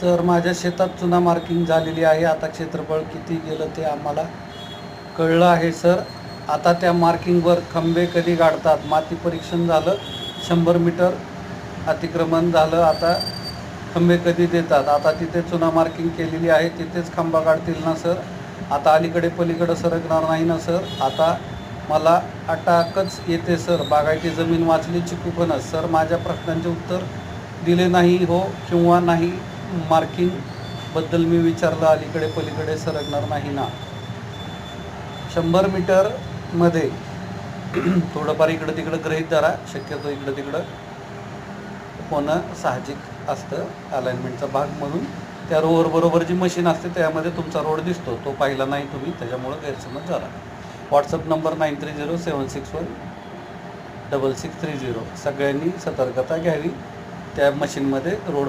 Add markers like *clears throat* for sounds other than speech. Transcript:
Sir माझ्या शेतात चुना मार्किंग झालेली आहे. आता क्षेत्रफळ किती गेलं ते आम्हाला कळलं आहे सर. आता त्या मार्किंगवर खंबे कधी गाडतात? माती परीक्षण झालं शंभर मीटर अतिक्रमण झालं आता खंबे कधी देतात? आता तिथे चुना मार्किंग केलेली आहे तिथेच खांबा काढतील ना सर? आता अलीकडे पलीकडं सरकणार नाही ना सर? आता मला अटाकच येते सर. बागायती जमीन वाचली चिकू सर माझ्या प्रश्नांचे उत्तर दिले नाही हो किंवा नाही? मार्किंगबद्दल मी विचारलं अलीकडे पलीकडे सरकणार नाही ना. शंभर मीटरमध्ये *clears throat* थोडंफार इकडं तिकडं ग्रहित धरा शक्यतो इकडं तिकडं. होणं साहजिक असतं अलाइनमेंटचा भाग म्हणून. त्या रोवर बरोबर जी मशीन असते त्यामध्ये तुमचा रोड दिसतो. तो पाहिला नाही तुम्ही त्याच्यामुळं गैरसमज झाला. WhatsApp number nine three zero seven six one double six three zero सगळ्यांनी सतर्कता घ्यावी. त्या मशीनमध्ये रोड